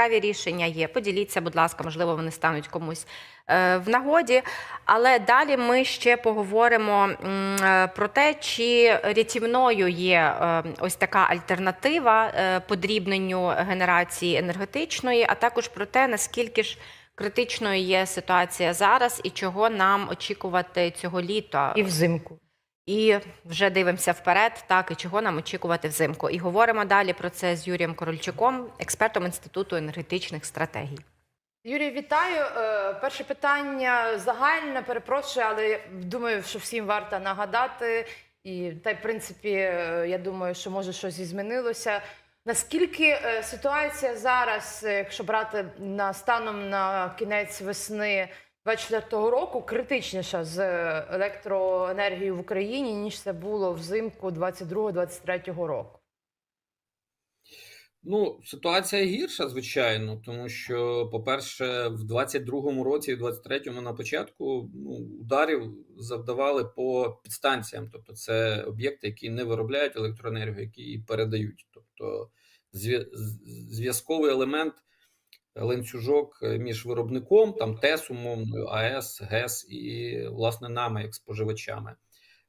цікаві рішення є. Поділіться, будь ласка, можливо, вони стануть комусь е, в нагоді. Але далі ми ще поговоримо е, про те, чи рятівною є е, ось така альтернатива подрібненню генерації енергетичної, а також про те, наскільки ж критичною є ситуація зараз і чого нам очікувати цього літа. І взимку. І вже дивимося вперед, так і чого нам очікувати взимку. І говоримо далі про це з Юрієм Корольчуком, експертом Інституту енергетичних стратегій. Юрій, вітаю. Е, Перше питання загальне, перепрошую, але думаю, що всім варто нагадати. І та й в принципі, е, я думаю, що може щось і змінилося. Наскільки е, ситуація зараз, якщо брати на станом на кінець весни 24-го року, критичніша з е, електроенергією в Україні ніж це було взимку 22-23 року? Ну, ситуація гірша, звичайно, тому що, по-перше, в 22-му році, і в 23-му на початку ну, ударів завдавали по підстанціям. Тобто, це об'єкти, які не виробляють електроенергію, які її передають. Тобто, зв'язковий елемент, ланцюжок е, між виробником, там ТЕС, умовною, АЕС, ГЕС і, власне, нами, як споживачами.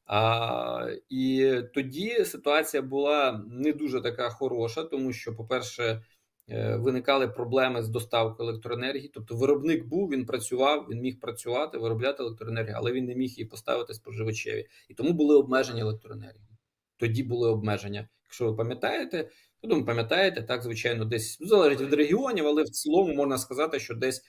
А, і тоді ситуація була не дуже така хороша, тому що, по-перше, е, виникали проблеми з доставкою електроенергії. Тобто, виробник був, він працював, він міг працювати, виробляти електроенергію, але він не міг її поставити споживачеві. І тому були обмеження електроенергії. Тоді були обмеження. Якщо ви пам'ятаєте, я думаю, пам'ятаєте, так, звичайно, десь ну, залежить від регіонів, але в цілому можна сказати, що десь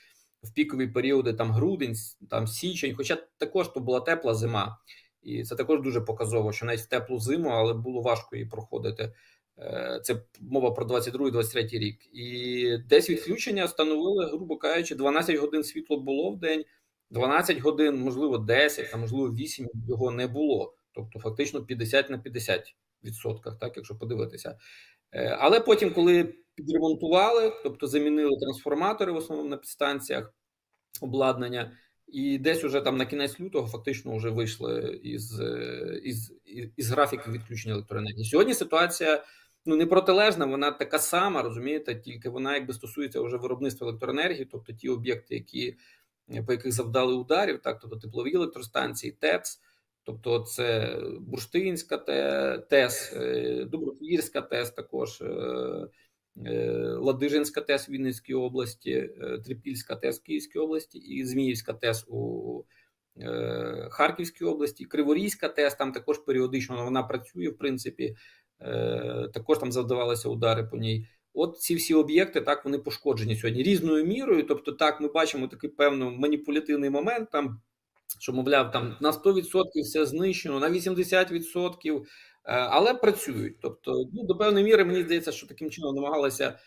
в пікові періоди, там грудень, там січень, хоча також то була тепла зима. І це також дуже показово, що навіть в теплу зиму, але було важко її проходити. Е, Це мова про 22-23 рік. І десь відключення становили, грубо кажучи, 12 годин світло було в день, 12 годин, можливо, 10, а можливо 8 його не було. Тобто, фактично 50 на 50 відсотках, так, якщо подивитися. Е, Але потім, коли підремонтували, тобто замінили трансформатори в основному на підстанціях обладнання, і десь уже там на кінець лютого фактично вже вийшли із, е, із, із, графіків відключення електроенергії. Сьогодні ситуація ну не протилежна, вона така сама, розумієте, тільки вона якби стосується вже виробництва електроенергії, тобто ті об'єкти, які по яких завдали ударів, так тобто теплові електростанції, ТЕЦ. Тобто це Бурштинська Те- ТЕС, е, Добропільська ТЕС, також е, е, Ладижинська ТЕС в Вінницькій області, Трипільська ТЕС в Київській області і Зміївська ТЕС у Харківській області, Криворізька ТЕС, там також періодично вона працює, в принципі, також там завдавалися удари по ній. От ці всі об'єкти так вони пошкоджені сьогодні різною мірою. Тобто, так ми бачимо такий певно маніпулятивний момент там що, мовляв, там на 100% все знищено, на 80%, е, але працюють. Тобто, ну, до певної міри, мені здається, що таким чином намагалися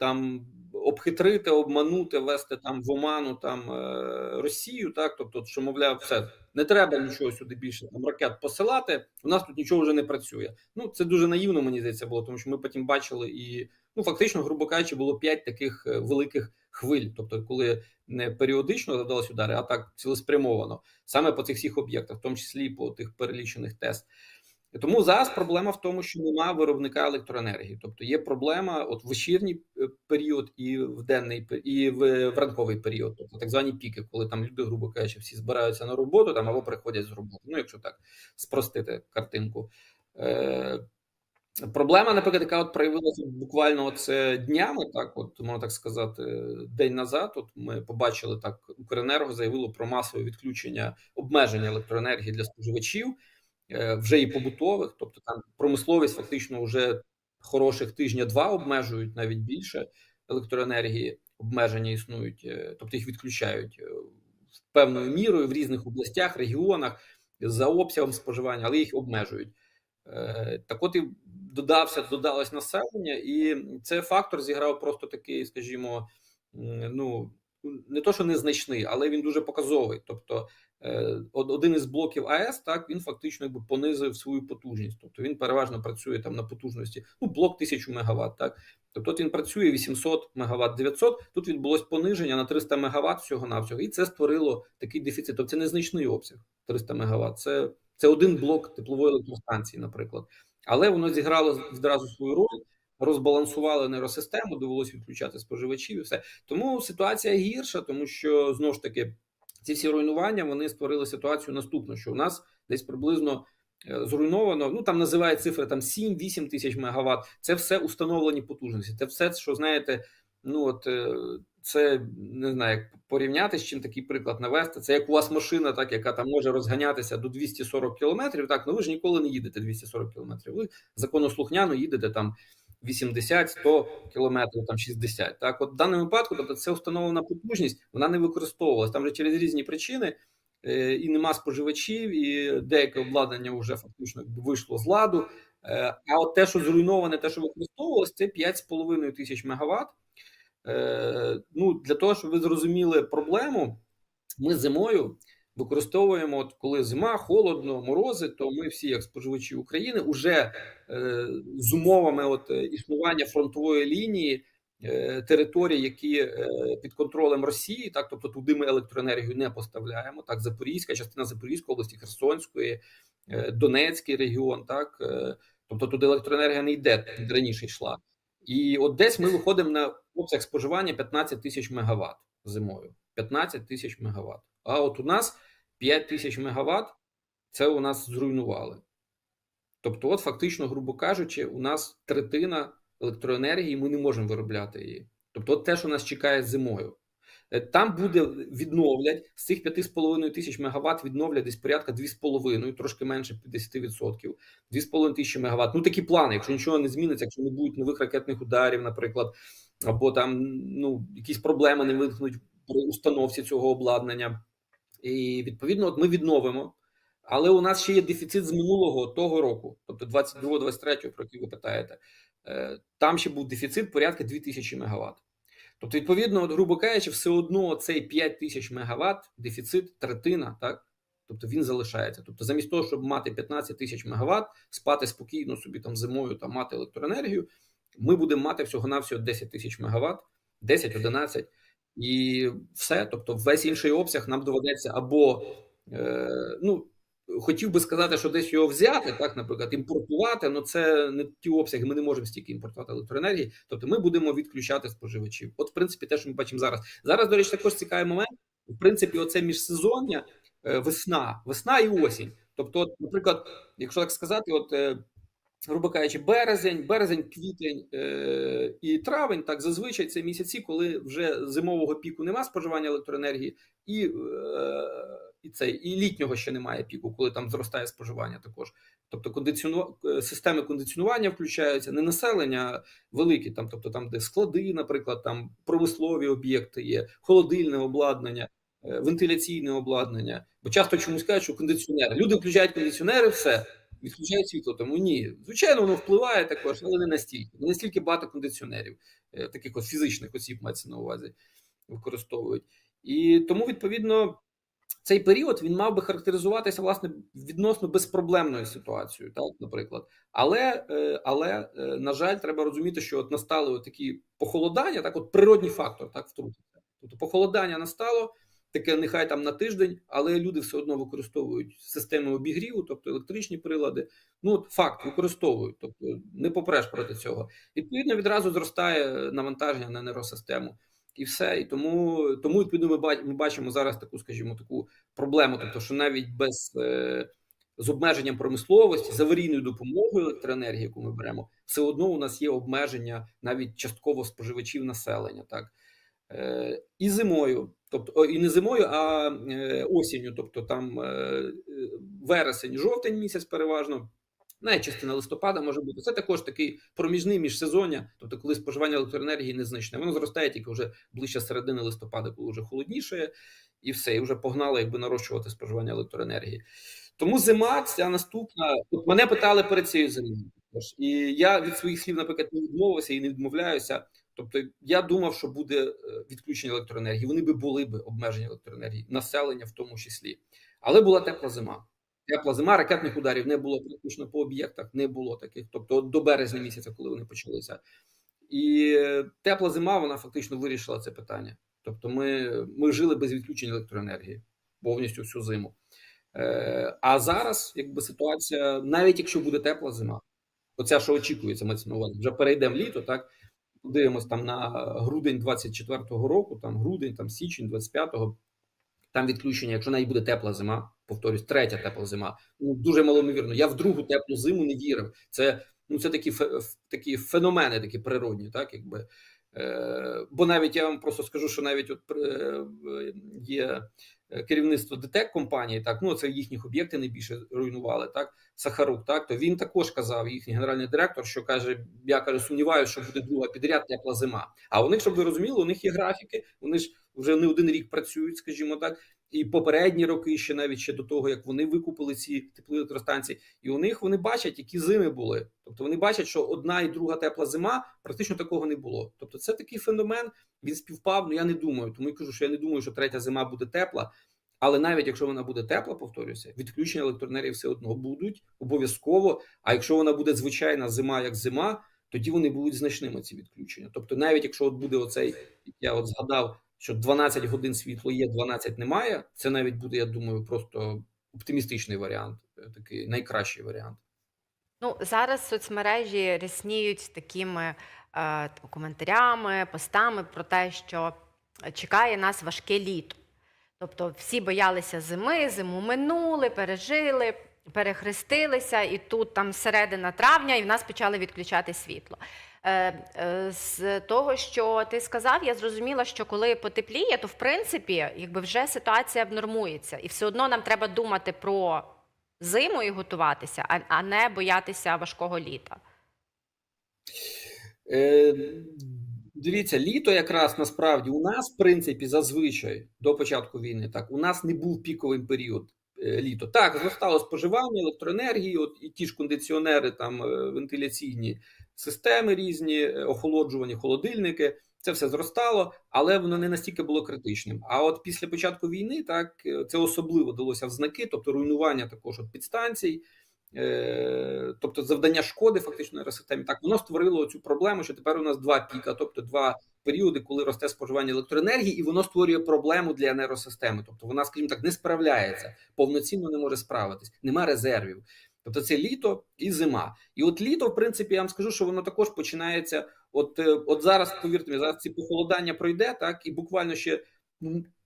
там обхитрити, обманути, ввести там в оману там е, Росію, так тобто, що мовляв, все не треба нічого сюди більше там ракет посилати. У нас тут нічого вже не працює. Ну це дуже наївно, мені здається, було, тому що ми потім бачили і ну фактично, грубо кажучи, було п'ять таких е, великих хвиль. Тобто, коли не періодично завдалось удари, а так цілеспрямовано саме по цих всіх об'єктах, в тому числі по тих перелічених тест. Тому зараз проблема в тому, що немає виробника електроенергії. Тобто є проблема от в вечірній е, період і в денний і в, ранковий період, тобто так звані піки, коли там люди, грубо кажучи, всі збираються на роботу там або приходять з роботи. Ну, якщо так спростити картинку. Проблема, наприклад, яка от проявилася буквально оце днями, так от можна так сказати, день назад. От ми побачили так, Укренерго заявило про масове відключення обмеження електроенергії для споживачів, е, вже і побутових, тобто там промисловість фактично вже хороших тижня-два обмежують навіть більше електроенергії, обмеження існують, е, тобто їх відключають е, певною мірою в різних областях, регіонах за обсягом споживання, але їх обмежують. Так от і додався, додалось населення, і цей фактор зіграв просто такий, скажімо, ну не то, що незначний, але він дуже показовий. Тобто, е, один із блоків АЕС, так він фактично якби понизив свою потужність. Тобто він переважно працює там на потужності, ну блок 1000 МВт, так. Тобто він працює 800 МВт, 900, тут відбулось пониження на 300 МВт всього навсього і це створило такий дефіцит. Тобто це незначний обсяг 300 МВт. Це, це один блок теплової електростанції, наприклад. Але воно зіграло відразу свою роль. розбалансували нейросистему, довелося відключати споживачів і все. Тому ситуація гірша, тому що знову ж таки ці всі руйнування вони створили ситуацію наступну, що у нас десь приблизно е, зруйновано. Ну там називають цифри там 7-8 тисяч мегаватт. Це все установлені потужності. Це все, що знаєте, ну от е, це не знаю, як порівняти з чим такий приклад навести. Це як у вас машина, так яка там може розганятися до 240 кілометрів. Так, ну ви ж ніколи не їдете 240 кілометрів. Ви законослухняно їдете там 80, 100 кілометрів, там 60. Так, от в даному випадку, тобто це установлена потужність, вона не використовувалась там вже через різні причини. е, І нема споживачів, і деяке обладнання вже фактично вийшло з ладу. Е, А от те, що зруйноване, те, що використовувалось, це 5,5 тисяч мегаватт. Е, Ну, для того, щоб ви зрозуміли проблему, ми зимою використовуємо, от коли зима, холодно, морози, то ми всі, як споживачі України, уже е, з умовами от, е, існування фронтової лінії е, територій, які під контролем Росії, так тобто туди ми електроенергію не поставляємо. Так, Запорізька, частина Запорізької області, Херсонської, Донецький регіон, так тобто туди електроенергія не йде, раніше йшла. І от десь ми виходимо на обсяг споживання 15 тисяч мегаватт зимою. 15 тисяч мегаватт. А от у нас 5 тисяч мегаватт це у нас зруйнували. Тобто, от фактично, грубо кажучи, у нас третина електроенергії, ми не можемо виробляти її. Тобто, от те, що нас чекає зимою. Е, Там буде відновлять з цих 5,5 тисяч мегаватт відновлять десь порядка 2,5, трошки менше 50%. 2,5 тисячі мегаватт. Ну такі плани, якщо нічого не зміниться, якщо не будуть нових ракетних ударів, наприклад, або там ну якісь проблеми не виникнуть при установці цього обладнання. І відповідно, от ми відновимо. Але у нас ще є дефіцит з минулого того року, тобто 22-23, про який ви питаєте. Е, Там ще був дефіцит порядка 2000 мегаватт. Тобто, відповідно, от, грубо кажучи, все одно цей 5 тисяч мегаватт, дефіцит третина, так? Тобто він залишається. Тобто, замість того, щоб мати 15 тисяч мегаватт, спати спокійно собі там зимою, там мати електроенергію, ми будемо мати всього-навсього 10 тисяч мегаватт, 10-11, і все. Тобто, весь інший обсяг нам доведеться або е, ну. Хотів би сказати, що десь його взяти, так, наприклад, імпортувати, але це не ті обсяги, ми не можемо стільки імпортувати електроенергії. Тобто ми будемо відключати споживачів. От, в принципі, те, що ми бачимо зараз. Зараз, до речі, також цікавий момент. В принципі, оце міжсезоння, е, весна, весна і осінь. Тобто, от, наприклад, якщо так сказати, от е, грубо кажучи, березень, березень, квітень е, і травень, так зазвичай це місяці, коли вже зимового піку нема споживання електроенергії, і, е, і цей і літнього ще немає піку, коли там зростає споживання також. Тобто кондиціону... е, системи кондиціонування включаються, не населення великі, там, тобто там, де склади, наприклад, там промислові об'єкти є, холодильне обладнання. е, Вентиляційне обладнання, бо часто чомусь кажуть, що кондиціонери. Люди включають кондиціонери, все відключають світло. Тому ні, звичайно, воно впливає також, але не настільки. Не настільки багато кондиціонерів, е, таких от фізичних осіб мається на увазі, використовують. І тому, відповідно, цей період він мав би характеризуватися власне відносно безпроблемною ситуацією, так, наприклад. Але, е, але е, на жаль, треба розуміти, що от настали от такі похолодання, так, от природній фактор, так втрутиться. Тобто похолодання настало. Таке нехай там на тиждень, але люди все одно використовують системи обігріву, тобто електричні прилади. Ну от факт використовують, тобто не попреш проти цього. Відповідно, відразу зростає навантаження на енергосистему. І все. І тому, тому відповідно, ми ба- ми бачимо зараз таку, скажімо, таку проблему. Тобто, що навіть без е, з обмеженням промисловості, з аварійною допомогою електроенергії, яку ми беремо, все одно у нас є обмеження навіть частково споживачів населення. Так Е, і зимою, тобто і не зимою, а е, осінню, тобто там вересень, жовтень місяць переважно. Навіть частина листопада може бути. Це також такий проміжний міжсезоння, тобто коли споживання електроенергії незначне. Воно зростає тільки вже ближче середини листопада, коли вже холодніше, і все, і вже погнало якби нарощувати споживання електроенергії. Тому зима ця наступна. От мене питали перед цією зимою. І я від своїх слів, наприклад, не відмовився і не відмовляюся. Тобто я думав, що буде е, відключення електроенергії. Вони би були б обмеження електроенергії, населення в тому числі. Але була тепла зима. Тепла зима, ракетних ударів не було практично по об'єктах, не було таких. Тобто до березня місяця, коли вони почалися. І тепла зима, вона фактично вирішила це питання. Тобто, ми, ми жили без відключення електроенергії повністю всю зиму. Е, а зараз, якби ситуація, навіть якщо буде тепла зима, Оця, що очікується, ми це увазі. Вже перейдемо в літо, так подивимось там на грудень 24-го року, там грудень, там січень 25-го. Там відключення, якщо навіть буде тепла зима, повторюсь, третя тепла зима. Ну дуже малоймовірно. Я в другу теплу зиму не вірив. Це ну це такі такі феномени, такі природні, так якби. Е, бо навіть я вам просто скажу, що навіть от е, є е, керівництво ДТЕК компанії, так ну це їхніх об'єкти найбільше руйнували. Так Сахарук, так то він також казав, їхній генеральний директор, що каже: я каже, сумніваюся, що буде друга підряд тепла зима. А у них, щоб ви розуміли, у них є графіки. Вони ж вже не один рік працюють, скажімо так. І попередні роки, ще навіть ще до того, як вони викупили ці теплові електростанції, і у них вони бачать, які зими були. Тобто вони бачать, що одна і друга тепла зима практично такого не було. Тобто, це такий феномен. Він співпав. Ну я не думаю. Тому я кажу, що я не думаю, що третя зима буде тепла. Але навіть якщо вона буде тепла, повторюся, відключення електроенергії все одно будуть обов'язково. А якщо вона буде звичайна зима, як зима, тоді вони будуть значними ці відключення. Тобто, навіть якщо от буде оцей, я от згадав, що 12 годин світло є, 12 немає. Це навіть буде, я думаю, просто оптимістичний варіант, е, такий найкращий варіант. Ну, зараз соцмережі рясніють такими е, коментарями, постами про те, що чекає нас важке літо. Тобто всі боялися зими, зиму минули, пережили, перехрестилися, і тут там середина травня, і в нас почали відключати світло. Е, е, З того, що ти сказав, я зрозуміла, що коли потепліє, то в принципі, якби вже ситуація внормується, і все одно нам треба думати про зиму і готуватися, а не боятися важкого літа. Е, дивіться, літо якраз насправді у нас, в принципі, зазвичай до початку війни, так у нас не був піковий період. Е, Літо так зростало споживання електроенергії, от і ті ж кондиціонери, там е, вентиляційні системи різні, е, охолоджувані холодильники. Це все зростало, але воно не настільки було критичним. А от після початку війни, так це особливо далося в знаки, тобто руйнування також от підстанцій, тобто завдання шкоди фактично енергосистемі. Так воно створило цю проблему, що тепер у нас два піка, тобто два періоди, коли росте споживання електроенергії, і воно створює проблему для енергосистеми. Тобто вона, скажімо так, не справляється, повноцінно не може справитись, нема резервів. Тобто це літо і зима. І от літо, в принципі, я вам скажу, що воно також починається. От, е, от зараз, повірте мені, зараз ці похолодання пройде, так, і буквально ще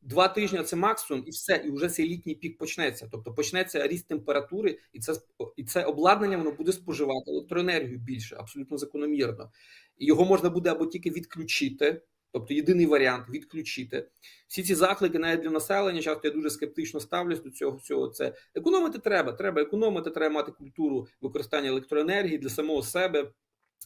два тижні це максимум, і все, і вже цей літній пік почнеться. Тобто почнеться ріст температури, і це і це обладнання воно буде споживати електроенергію більше, абсолютно закономірно. І його можна буде або тільки відключити. Тобто єдиний варіант відключити всі ці заклики, навіть для населення, часто я дуже скептично ставлюсь до цього всього. Це економити треба. Треба економити, треба мати культуру використання електроенергії для самого себе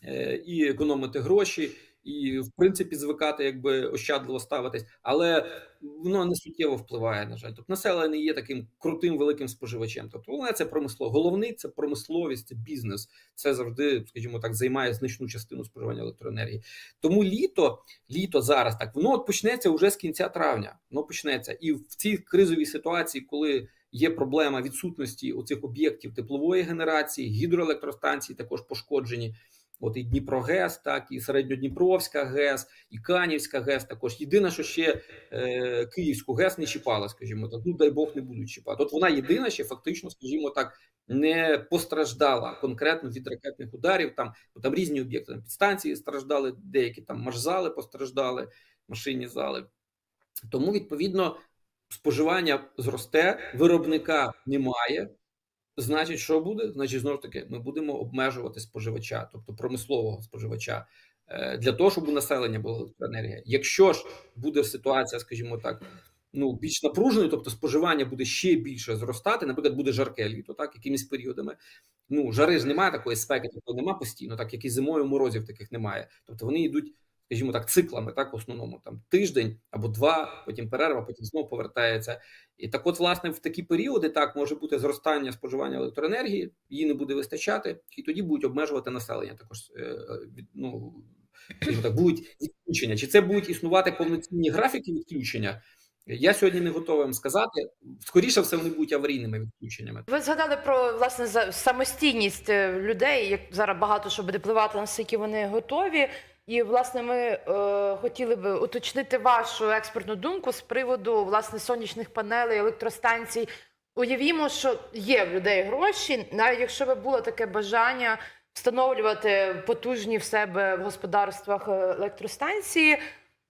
е, і економити гроші, і в принципі звикати, якби ощадливо ставитись, але воно не суттєво впливає. На жаль, тобто населення не є таким крутим великим споживачем. Тобто, головне це промислово. Головний це промисловість, це бізнес. Це завжди, скажімо так, займає значну частину споживання електроенергії. Тому літо, літо зараз так воно от почнеться вже з кінця травня. Воно почнеться, і в цій кризовій ситуації, коли є проблема відсутності оцих об'єктів теплової генерації, гідроелектростанцій також пошкоджені. От і Дніпрогес, так і Середньодніпровська ГЕС, і Канівська ГЕС. Також єдине, що ще е, Київську ГЕС не чіпала, скажімо так. Ну дай Бог не будуть чіпати. От вона єдина ще фактично, скажімо так, не постраждала конкретно від ракетних ударів. Там бо там різні об'єкти там підстанції страждали, деякі там маршзали постраждали, машинні зали. Тому відповідно споживання зросте, виробника немає. Значить, що буде? Значить, знову ж таки, ми будемо обмежувати споживача, тобто промислового споживача, е, для того, щоб у населення була електроенергія. Якщо ж буде ситуація, скажімо так, ну більш напруженою, тобто споживання буде ще більше зростати, наприклад, буде жарке літо, так якимись періодами. Ну жари ж немає такої спеки, тобто немає постійно, так як і зимою морозів таких немає. Тобто вони йдуть, скажімо так, циклами, так в основному там тиждень або два, потім перерва, потім знову повертається. І так, от, власне, в такі періоди так може бути зростання споживання електроенергії, її не буде вистачати, і тоді будуть обмежувати населення. Також е, ну скажімо так, будуть відключення. Чи це будуть існувати повноцінні графіки відключення? Я сьогодні не готовий вам сказати. Скоріше все, вони будуть аварійними відключеннями. Ви згадали про власне самостійність е, людей, як зараз багато що буде впливати, наскільки вони готові. І власне ми е, хотіли би уточнити вашу експертну думку з приводу власне сонячних панелей, електростанцій. Уявімо, що є в людей гроші, навіть якщо би було таке бажання встановлювати потужні в себе в господарствах е, електростанції.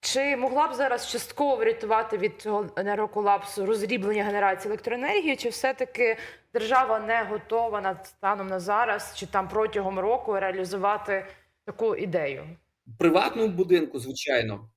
Чи могла б зараз частково врятувати від цього енергоколапсу розріблення генерації електроенергії? Чи все-таки держава не готова на станом на зараз, чи там протягом року реалізувати таку ідею? В приватному будинку, звичайно,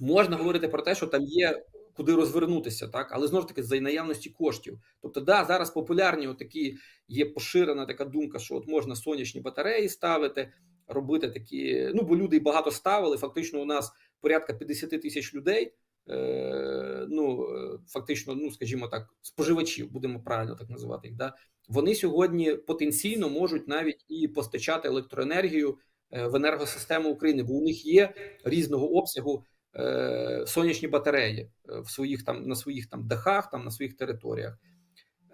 можна говорити про те, що там є куди розвернутися, так, але знову ж таки за наявності коштів. Тобто, да, зараз популярні отакі є поширена така думка, що от можна сонячні батареї ставити, робити такі. Ну бо люди багато ставили. Фактично, у нас порядка 50 тисяч людей. Е, ну е, фактично, ну скажімо так, споживачів, будемо правильно так називати їх. Да? Вони сьогодні потенційно можуть навіть і постачати електроенергію в енергосистему України, бо у них є різного обсягу е, сонячні батареї е, в своїх там на своїх там дахах, там на своїх територіях.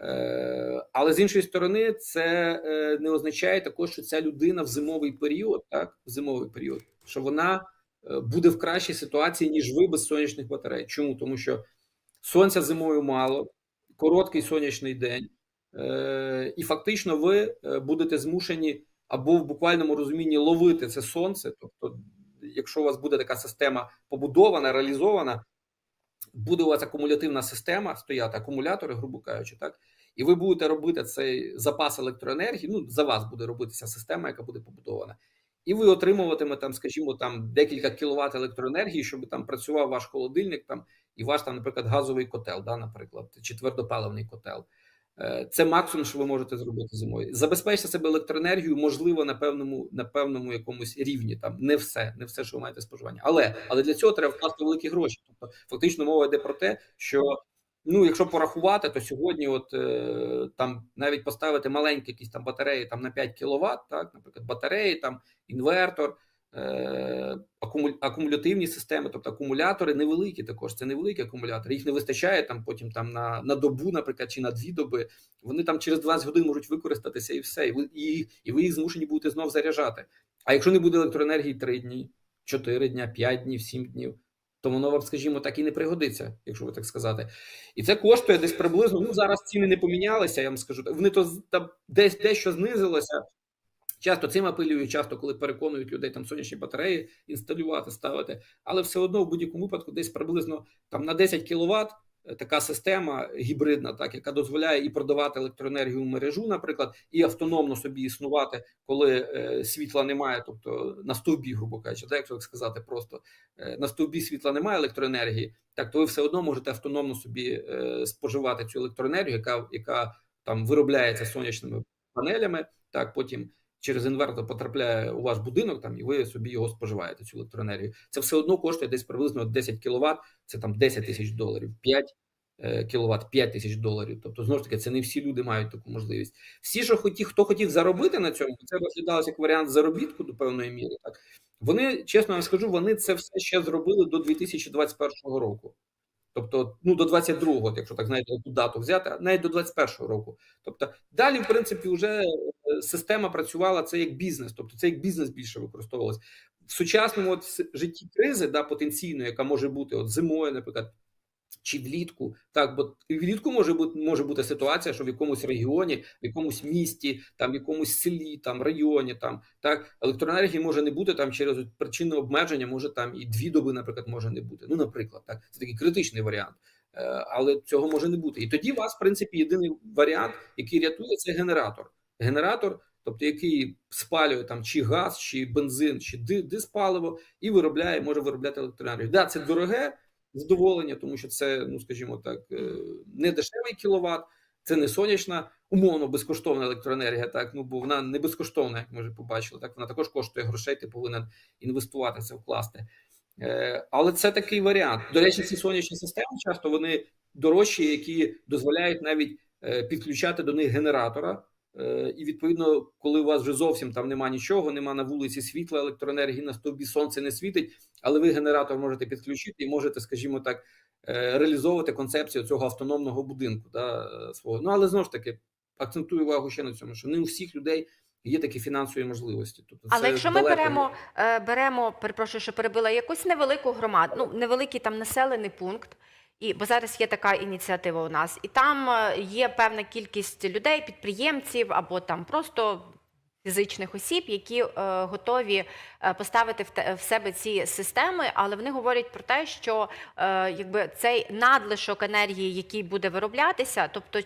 Е, але з іншої сторони, це е, не означає також, що ця людина в зимовий період, так в зимовий період, що вона е, буде в кращій ситуації ніж ви без сонячних батарей. Чому? Тому що сонця зимою мало, короткий сонячний день, е, і фактично ви е, будете змушені або в буквальному розумінні ловити це сонце. Тобто, якщо у вас буде така система побудована, реалізована, буде у вас акумулятивна система стояти, акумулятори, грубо кажучи, так. І ви будете робити цей запас електроенергії. Ну, за вас буде робитися система, яка буде побудована. І ви отримуватимете там, скажімо, там декілька кіловат електроенергії, щоб там працював ваш холодильник, там і ваш там, наприклад, газовий котел, да, наприклад, чи твердопаливний котел. Е, Це максимум, що ви можете зробити зимою. Забезпечте себе електроенергію, можливо, на певному на певному якомусь рівні. Там не все, не все, що ви маєте споживання. Але але для цього треба вкласти великі гроші. Тобто, фактично, мова йде про те, що ну, якщо порахувати, то сьогодні, от е, там навіть поставити маленькі якісь там батареї там на 5 кВт, так, наприклад, батареї, там інвертор. Е, Акумулятивні системи, тобто акумулятори невеликі, також це невеликі акумулятори. Їх не вистачає там потім там на, на добу, наприклад, чи на дві доби. Вони там через 20 годин можуть використатися і все. І ви, і, і ви їх змушені будете знов заряджати. А якщо не буде електроенергії 3 дні, 4 дня, 5 днів, 7 днів, то воно вам, скажімо, так і не пригодиться, якщо ви так сказати. І це коштує десь приблизно. Ну зараз ціни не помінялися. Я вам скажу вони то там десь дещо знизилося. Часто цим апелюють, часто коли переконують людей там сонячні батареї інсталювати, ставити, але все одно в будь-якому випадку десь приблизно там на 10 кВт така система гібридна, так яка дозволяє і продавати електроенергію в мережу, наприклад, і автономно собі існувати, коли е, світла немає, тобто на стовбі, грубо кажучи, так, якщо так сказати, просто. Е, на стовбі світла немає електроенергії, так то ви все одно можете автономно собі е, споживати цю електроенергію, яка, яка там виробляється сонячними панелями, так потім через інвертор потрапляє у ваш будинок, там і ви собі його споживаєте, цю електроенергію. Це все одно коштує десь приблизно 10 кВт, це там 10 тисяч доларів, 5 кВт, 5 тисяч доларів. Тобто, знову ж таки, це не всі люди мають таку можливість. Всі, що хотів, хто хотів заробити на цьому, це розглядалося як варіант заробітку до певної міри. Так вони, чесно вам скажу, вони це все ще зробили до 2021 року. Тобто, ну до 22-го, якщо так знаєте, ту дату взяти, навіть до 21-го року. Тобто, далі, в принципі, вже е, система працювала це як бізнес, тобто це як бізнес більше використовувалось в сучасному от житті кризи, да, потенційно, яка може бути от зимою, наприклад, чи влітку, так, бо влітку може бути може бути ситуація, що в якомусь регіоні, в якомусь місті, там в якомусь селі, там районі, там так електроенергії може не бути там через причинне обмеження, може там і дві доби, наприклад, може не бути. Ну, наприклад, так це такий критичний варіант. Е, Але цього може не бути. І тоді у вас, в принципі, єдиний варіант, який рятує, це генератор. Генератор, тобто який спалює там чи газ, чи бензин, чи ди- диспаливо, і виробляє, може виробляти електроенергію. Да, це дороге задоволення, тому що це, ну скажімо так, е, не дешевий кіловат, це не сонячна, умовно безкоштовна електроенергія. Так, ну бо вона не безкоштовна, як ми вже побачили. Так вона також коштує грошей. Ти повинен інвестувати це, вкласти. Е, Але це такий варіант. До речі, ці сонячні системи часто вони дорожчі, які дозволяють навіть е, підключати до них генератора. Е, І відповідно, коли у вас вже зовсім там нема нічого, нема на вулиці світла, електроенергії на стовбі сонце не світить, але ви генератор можете підключити і можете, скажімо так, е, реалізовувати концепцію цього автономного будинку да, е, свого. Ну але знову ж таки акцентую увагу ще на цьому, що не у всіх людей є такі фінансові можливості. Тобто, Але це якщо ми беремо, беремо, перепрошую, що перебила якусь невелику громаду, ну невеликий там населений пункт, і бо зараз є така ініціатива у нас, і там е, є певна кількість людей, підприємців або там просто фізичних осіб, які е, готові е, поставити в, те- в себе ці системи, але вони говорять про те, що е, якби цей надлишок енергії, який буде вироблятися, тобто.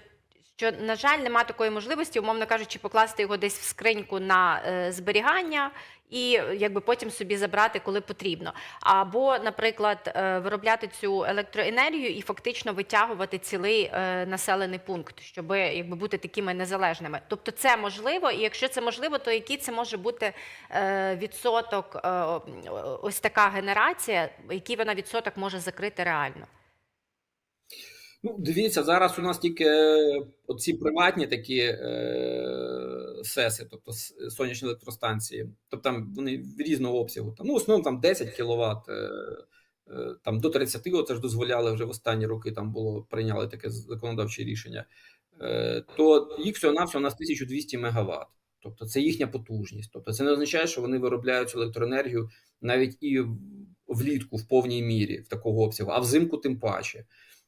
Що, на жаль, немає такої можливості, умовно кажучи, покласти його десь в скриньку на е, зберігання і якби потім собі забрати, коли потрібно. Або, наприклад, е, виробляти цю електроенергію і фактично витягувати цілий е, населений пункт, щоб якби бути такими незалежними. Тобто, це можливо, і якщо це можливо, то який це може бути е, відсоток, ось така генерація, який вона відсоток може закрити реально? Ну, дивіться, зараз у нас тільки оці приватні такі сеси, тобто сонячні електростанції, тобто там вони в різного обсягу. Там, ну, в основному там 10 кВт, е, е, там до 30 оце ж дозволяли вже в останні роки там було прийняли таке законодавче рішення. Е, то їх всього навсього у нас 1200 МВт. Тобто це їхня потужність. Тобто це не означає, що вони виробляють електроенергію навіть і влітку в повній мірі в такого обсягу, а взимку тим паче.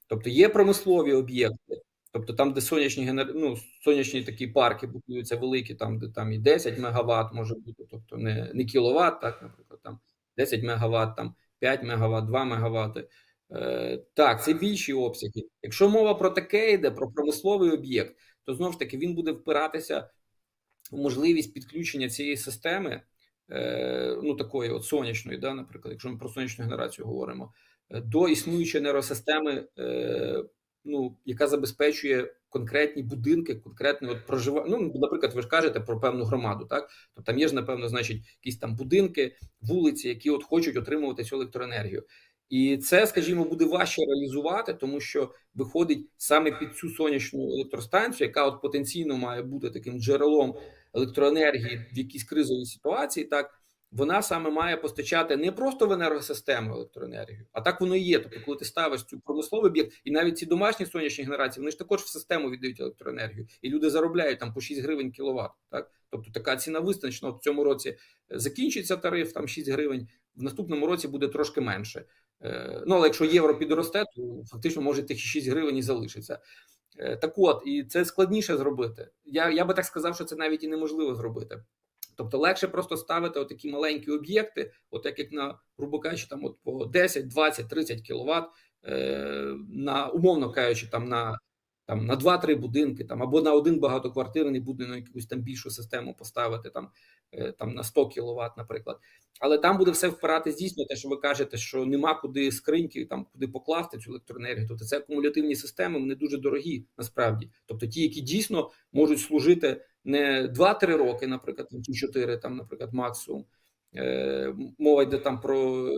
Тобто є промислові об'єкти, тобто там, де сонячні генер... ну, сонячні такі парки будуються великі, там де там і 10 мегаватт може бути, тобто не, не кіловат, так, наприклад, там 10 мегаватт, там 5 мегаватт, 2 мегаватти. Е, так, це більші обсяги. Якщо мова про таке йде, про промисловий об'єкт, то знову ж таки він буде впиратися в можливість підключення цієї системи, е, ну такої от сонячної, да, наприклад, якщо ми про сонячну генерацію говоримо, е, до існуючої нейросистеми, е, ну, яка забезпечує конкретні будинки, конкретне от проживання. Ну, наприклад, ви ж кажете про певну громаду, так? То там є ж, напевно, значить, якісь там будинки, вулиці, які от хочуть отримувати цю електроенергію. І це, скажімо, буде важче реалізувати, тому що виходить саме під цю сонячну електростанцію, яка от потенційно має бути таким джерелом електроенергії в якійсь кризовій ситуації, так вона саме має постачати не просто в енергосистему електроенергію, а так воно і є. Тобто, коли ти ставиш цю промисловий об'єкт, і навіть ці домашні сонячні генерації, вони ж також в систему віддають електроенергію, і люди заробляють там по 6 гривень кіловат. Так, тобто така ціна визначена. В цьому році е, закінчиться тариф, там 6 гривень. В наступному році буде трошки менше. Е, Ну але якщо євро підросте, то фактично може тих 6 гривень і залишиться. Е, Так от, і це складніше зробити. Я, я би так сказав, що це навіть і неможливо зробити. Тобто легше просто ставити такі маленькі об'єкти, от як, на грубо кажучи, там от по 10, 20, 30 кВт, е, на умовно кажучи, там на там на 2-3 будинки, там або на один багатоквартирний будинок, якусь там більшу систему поставити там, там на 100 кВт, наприклад. Але там буде все впиратись дійсно, те, що ви кажете, що нема куди скриньки, там куди покласти цю електроенергію. Тобто це акумулятивні системи, вони дуже дорогі насправді. Тобто ті, які дійсно можуть служити не 2-3 роки, наприклад, чи 4, там, наприклад, максимум. Е, Мова йде там про е,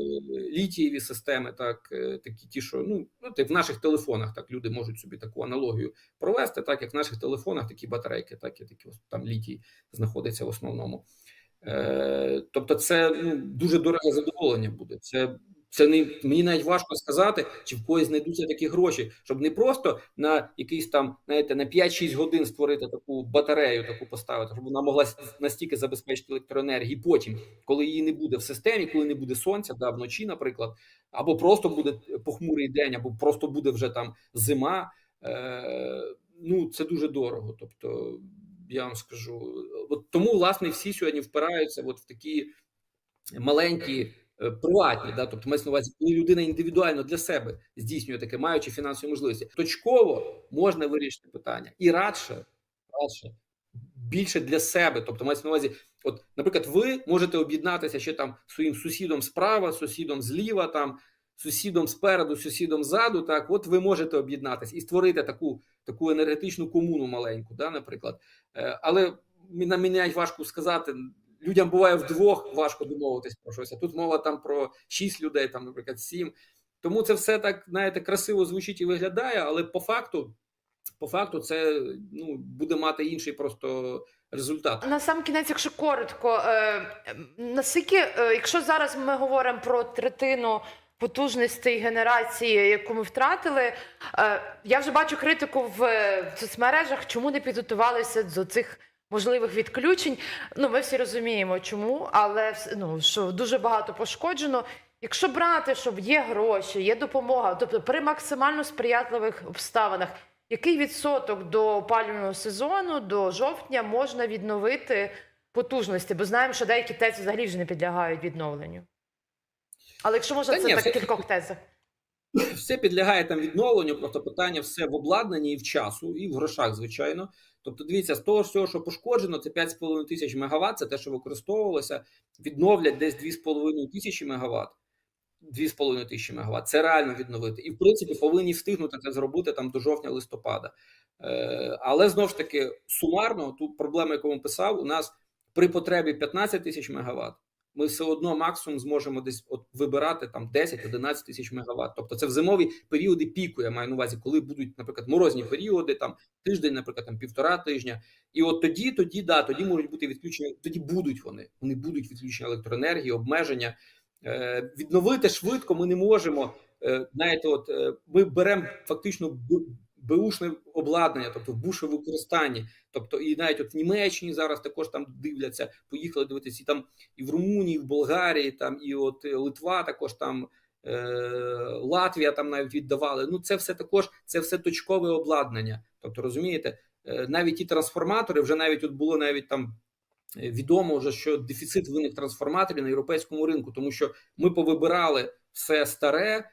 літієві системи, так е, такі ті, що ну ну, так в наших телефонах так люди можуть собі таку аналогію провести, так як в наших телефонах такі батарейки, так і такі там літій знаходиться в основному. Тобто, це ну, дуже дороге задоволення буде. Це це не мені навіть важко сказати, чи в когось знайдуться такі гроші, щоб не просто на якийсь там, знаєте, на 5-6 годин створити таку батарею, таку поставити, щоб вона могла настільки забезпечити електроенергію. Потім, коли її не буде в системі, коли не буде сонця, да, вночі, наприклад, або просто буде похмурий день, або просто буде вже там зима. Е, Ну, це дуже дорого. Тобто, я вам скажу, от тому власне всі сьогодні впираються от в такі маленькі. Е, Приватні, да, тобто мається на увазі, коли людина індивідуально для себе здійснює таке, маючи фінансові можливості, точково можна вирішити питання і радше, радше більше для себе. Тобто, мається на увазі, от, наприклад, ви можете об'єднатися ще там своїм сусідом справа, сусідом зліва, там сусідом спереду, сусідом ззаду. Так, от ви можете об'єднатися і створити таку таку енергетичну комуну маленьку, да, наприклад. Е, Але на мене важко сказати. Людям буває вдвох важко домовитись про щось. А тут мова там про шість людей, там, наприклад, сім. Тому це все так, знаєте, красиво звучить і виглядає, але по факту, по факту, це ну, буде мати інший просто результат. На сам кінець, якщо коротко, е, наскільки, е, якщо зараз ми говоримо про третину потужностей генерації, яку ми втратили, е, я вже бачу критику в, соцмережах, чому не підготувалися до цих можливих відключень. Ну, ми всі розуміємо, чому, але ну, що дуже багато пошкоджено. Якщо брати, щоб є гроші, є допомога, тобто при максимально сприятливих обставинах, який відсоток до опалювального сезону до жовтня можна відновити потужності, бо знаємо, що деякі ТЕЦ взагалі вже не підлягають відновленню. Але якщо можна, Та це ні, так все- кількох тезах. все підлягає там відновленню, просто питання все в обладнанні і в часу, і в грошах, звичайно. Тобто, дивіться, з того всього, що пошкоджено, це 5,5 тисяч мегаватт, це те, що використовувалося, відновлять десь 2,5 тисячі мегаватт. 2,5 тисячі мегаватт. Це реально відновити. І в принципі повинні встигнути це зробити там до жовтня-листопада. Е, але знову ж таки, сумарно, ту проблему, яку я писав, у нас при потребі 15 тисяч мегаватт, ми все одно максимум зможемо десь от вибирати там 10-11 тисяч мегаватт. Тобто це в зимові періоди піку. Я маю на увазі, коли будуть, наприклад, морозні періоди, там тиждень, наприклад, там півтора тижня. І от тоді, тоді, да, тоді можуть бути відключення. Тоді будуть вони. Вони будуть відключення електроенергії, обмеження. Е, відновити швидко ми не можемо. Е, знаєте, от е, ми беремо фактично б- беушне обладнання, тобто в буше використанні. Тобто, і навіть от в Німеччині зараз також там дивляться, поїхали дивитися і там і в Румунії, і в Болгарії, там і от е, Литва, також там е, Латвія там навіть віддавали. Ну це все також це все точкове обладнання. Тобто, розумієте, е, навіть ті трансформатори вже навіть от було навіть там. Відомо вже, що дефіцит виник трансформаторів на європейському ринку, тому що ми повибирали все старе,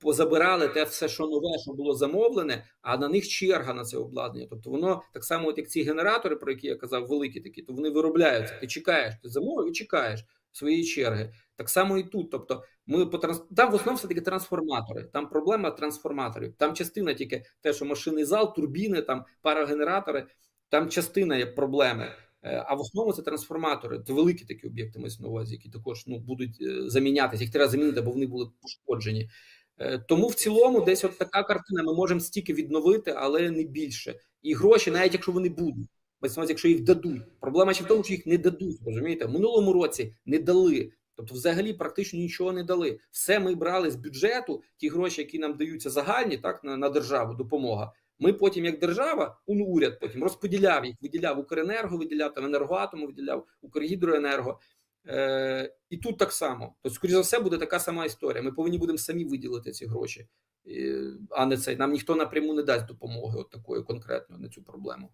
позабирали те все, що нове, що було замовлене, а на них черга на це обладнання. Тобто воно так само, от як ці генератори, про які я казав, великі такі, то вони виробляються. Ти чекаєш, ти замовив і чекаєш своєї черги. Так само і тут. Тобто, ми по транс... там в основному все таки трансформатори. Там проблема трансформаторів. Там частина тільки те, що машинний зал, турбіни, там парогенератори, там частина є проблеми. Е, А в основному це трансформатори. Це великі такі об'єкти мається на увазі, які також ну будуть е, замінятися. Їх треба замінити, бо вони були пошкоджені. Е, Тому в цілому, десь от така картина. Ми можемо стільки відновити, але не більше. І гроші, навіть якщо вони будуть, увазі, якщо їх дадуть. Проблема ще в тому, що їх не дадуть. Розумієте, в минулому році не дали. Тобто, взагалі, практично нічого не дали. Все ми брали з бюджету, ті гроші, які нам даються загальні, так на, на державу, допомога. Ми потім, як держава, ну, уряд потім розподіляв їх, виділяв Укренерго, виділяв там енергоатому, виділяв Укргідроенерго. Е, і тут так само. Тобто, скоріш за все, буде така сама історія. Ми повинні будемо самі виділити ці гроші, а не цей. Нам ніхто напряму не дасть допомоги, от такої конкретно на цю проблему.